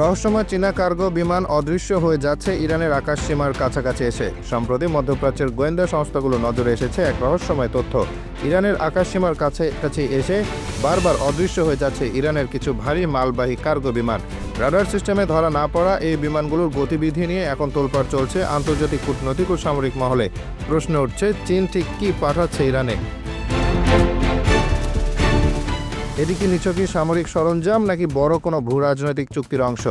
রহস্যময় চীনা কার্গো বিমান অদৃশ্য হয়ে যাচ্ছে ইরানের আকাশ সীমার কাছাকাছি এসে। সম্প্রতি মধ্যপ্রাচ্যের গোয়েন্দা সংস্থাগুলো নজরে এসেছে এক রহস্যময় তথ্য। ইরানের আকাশ সীমার কাছে কাছে এসে বারবার অদৃশ্য হয়ে যাচ্ছে ইরানের কিছু ভারী মালবাহী কার্গো বিমান। রাডার সিস্টেমে ধরা না পড়া এই বিমানগুলোর গতিবিধি নিয়ে এখন তোলপাড় চলছে আন্তর্জাতিক কূটনৈতিক ও সামরিক মহলে। প্রশ্ন উঠছে, চীন ঠিক কী পাঠাচ্ছে ইরানে? এটি কি নিছকই সামরিক সরঞ্জাম নাকি বড় কোনো ভূ রাজনৈতিক চুক্তির অংশ?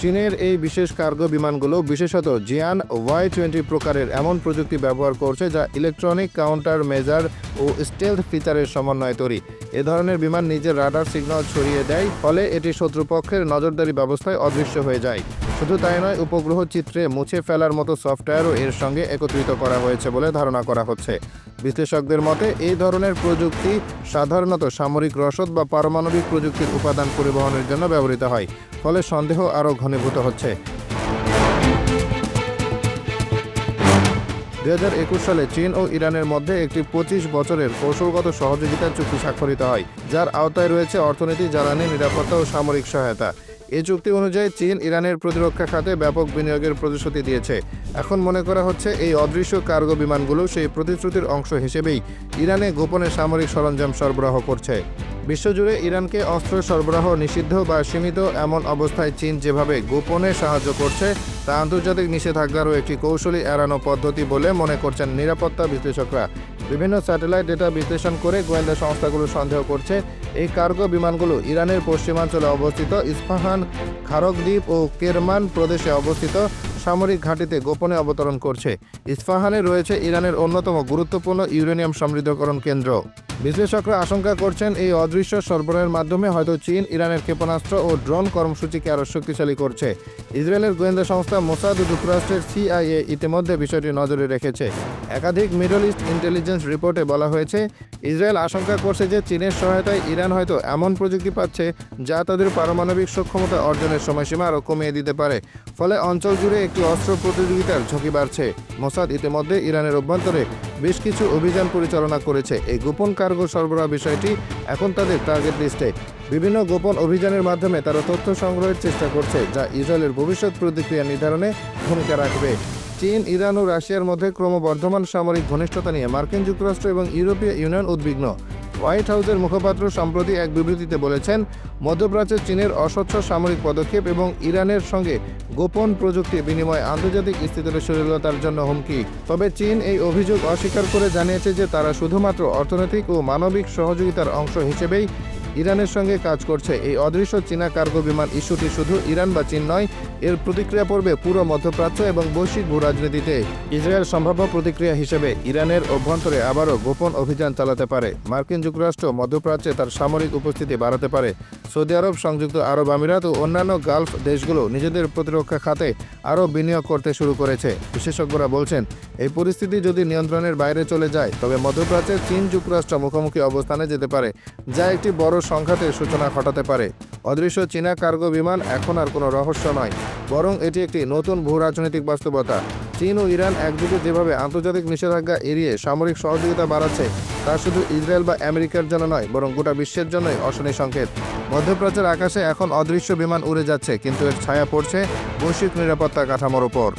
চীনের এই বিশেষ কার্গো বিমানগুলো বিশেষত জিয়ান ওয়াই টোয়েন্টি প্রকারের এমন প্রযুক্তি ব্যবহার করছে যা ইলেকট্রনিক কাউন্টার মেজার ও স্টেলথ ফিচারের সমন্বয়ে তৈরি। এ ধরনের বিমান নিজের রাডার সিগন্যাল ছড়িয়ে দেয়, ফলে এটি শত্রুপক্ষের নজরদারি ব্যবস্থায় অদৃশ্য হয়ে যায়। শুধু তাই নয়, উপগ্রহ চিত্রে মুছে ফেলার মতো সফটওয়্যারও এর সঙ্গে একত্রিত করা হয়েছে বলে ধারণা করা হচ্ছে। বিশ্লেষকদের মতে, এই ধরনের প্রযুক্তি সাধারণত সামরিক রসদ বা পারমাণবিক প্রযুক্তির উপাদান পরিবহনের জন্য ব্যবহৃত হয়, ফলে সন্দেহ আরও ঘনীভূত হচ্ছে। দু হাজার একুশ সালে চীন ও ইরানের মধ্যে একটি পঁচিশ বছরের কৌশলগত সহযোগিতার চুক্তি স্বাক্ষরিত হয়, যার আওতায় রয়েছে অর্থনীতি, জ্বালানি, নিরাপত্তা ও সামরিক সহায়তা। এই চুক্তি অনুযায়ী চীন ইরানের প্রতিরক্ষা খাতে ব্যাপক বিনিয়োগের প্রতিশ্রুতি দিয়েছে। এখন মনে করা হচ্ছে এই অদৃশ্য কার্গো বিমানগুলো সেই প্রতিশ্রুতির অংশ হিসেবেই ইরানে গোপনে সামরিক সরঞ্জাম সরবরাহ করছে। বিশ্বজুড়ে ইরানকে অস্ত্র সরবরাহ নিষিদ্ধ বা সীমিত এমন অবস্থায় চীন যেভাবে গোপনে সাহায্য করছে, তা আন্তর্জাতিক নিষেধাজ্ঞারও একটি কৌশলী এড়ানো পদ্ধতি বলে মনে করছেন নিরাপত্তা বিশ্লেষকরা। বিভিন্ন স্যাটেলাইট ডেটা বিশ্লেষণ করে গোয়েন্দা সংস্থাগুলো সন্দেহ করছে, এই কার্গো বিমানগুলো ইরানের পশ্চিমাঞ্চলে অবস্থিত ইস্পাহান, খারকদ্বীপ ও কেরমান প্রদেশে অবস্থিত সামরিক ঘাঁটিতে গোপনে অবতরণ করছে। ইস্পাহানে রয়েছে ইরানের অন্যতম গুরুত্বপূর্ণ ইউরেনিয়াম সমৃদ্ধকরণ কেন্দ্র। বিশ্লেষকরা আশঙ্কা করছেন এই অদৃশ্য সরবরাহের মাধ্যমে হয়তো চীন, ইরানের ক্ষেপণাস্ত্র ও ড্রোন কর্মসূচিকে আরও শক্তিশালী করছে। ইসরায়েলের গোয়েন্দা সংস্থা মোসাদ যুক্তরাষ্ট্রের সিআইএ ইতিমধ্যে বিষয়টি নজরে রেখেছে। একাধিক মিডল ইস্ট ইন্টেলিজেন্স রিপোর্টে বলা হয়েছে, ইসরায়েল আশঙ্কা করছে যে চীনের সহায়তায় ইরান হয়তো এমন প্রযুক্তি পাচ্ছে যা তাদের পারমাণবিক সক্ষমতা অর্জনের সময়সীমা আরও কমিয়ে দিতে পারে। ফলে অঞ্চল জুড়ে একটি অস্ত্র প্রতিযোগিতার ঝুঁকি বাড়ছে। মোসাদ ইতিমধ্যে ইরানের অভ্যন্তরে বেশ কিছু অভিযান পরিচালনা করেছে। এই গোপন কার্গো সরবরাহ বিষয়টি এখন তাদের টার্গেট লিস্টে বিভিন্ন গোপন অভিযানের মাধ্যমে তারা তথ্য সংগ্রহের চেষ্টা করছে, যা ইসরায়েলের ভবিষ্যৎ প্রতিক্রিয়া নির্ধারণে ভূমিকা রাখবে। চীন, ইরান ও রাশিয়ার মধ্যে ক্রমবর্ধমান সামরিক ঘনিষ্ঠতা নিয়ে মার্কিন যুক্তরাষ্ট্র এবং ইউরোপীয় ইউনিয়ন উদ্বিগ্ন। হোয়াইট হাউসের মুখপাত্র সম্প্রতি এক বিবৃতিতে বলেছেন, মধ্যপ্রাচ্যে চীনের অস্বচ্ছ সামরিক পদক্ষেপ এবং ইরানের সঙ্গে গোপন প্রযুক্তি বিনিময় আন্তর্জাতিক স্থিতিশীলতার জন্য হুমকি। তবে চীন এই অভিযোগ অস্বীকার করে জানিয়েছে যে তারা শুধুমাত্র অর্থনৈতিক ও মানবিক সহযোগিতার অংশ হিসেবেই ইরানের সঙ্গে কাজ করছে। এই অদৃশ্য চীনা কার্গো বিমান ইস্যুটি শুধু ইরান বা চীন নয়, এর প্রতিক্রিয়া পড়বে পুরো মধ্যপ্রাচ্য এবং বৈশ্বিক ভূ রাজনীতিতে ইসরায়েল সম্ভাব্য প্রতিক্রিয়া হিসেবে ইরানের অভ্যন্তরে আবারও গোপন অভিযান চালাতে পারে। মার্কিন যুক্তরাষ্ট্র মধ্যপ্রাচ্যে তার সামরিক উপস্থিতি বাড়াতে পারে। সৌদি আরব, সংযুক্ত আরব আমিরাত ও অন্যান্য গালফ দেশগুলো নিজেদের প্রতিরক্ষা খাতে আরও বিনিয়োগ করতে শুরু করেছে। বিশেষজ্ঞরা বলছেন, এই পরিস্থিতি যদি নিয়ন্ত্রণের বাইরে চলে যায়, তবে মধ্যপ্রাচ্যের চীন যুক্তরাষ্ট্র মুখোমুখি অবস্থানে যেতে পারে, যা একটি বড় সংঘাতের সূচনা ঘটাতে পারে। অদৃশ্য চীনা কার্গো বিমান এখন আর কোনো রহস্য নয়, বরং এটি একটি নতুন ভূ রাজনৈতিক বাস্তবতা। চীন ও ইরান একদিকে যেভাবে আন্তর্জাতিক নিষেধাজ্ঞা এড়িয়ে সামরিক সহযোগিতা বাড়াচ্ছে, তা শুধু ইসরায়েল বা আমেরিকার জন্য নয়, বরং গোটা বিশ্বের জন্যই অশনি সংকেত। মধ্যপ্রাচ্যের আকাশে এখন অদৃশ্য বিমান উড়ে যাচ্ছে, কিন্তু এর ছায়া পড়ছে বৈশ্বিক নিরাপত্তা কাঠামোর ওপর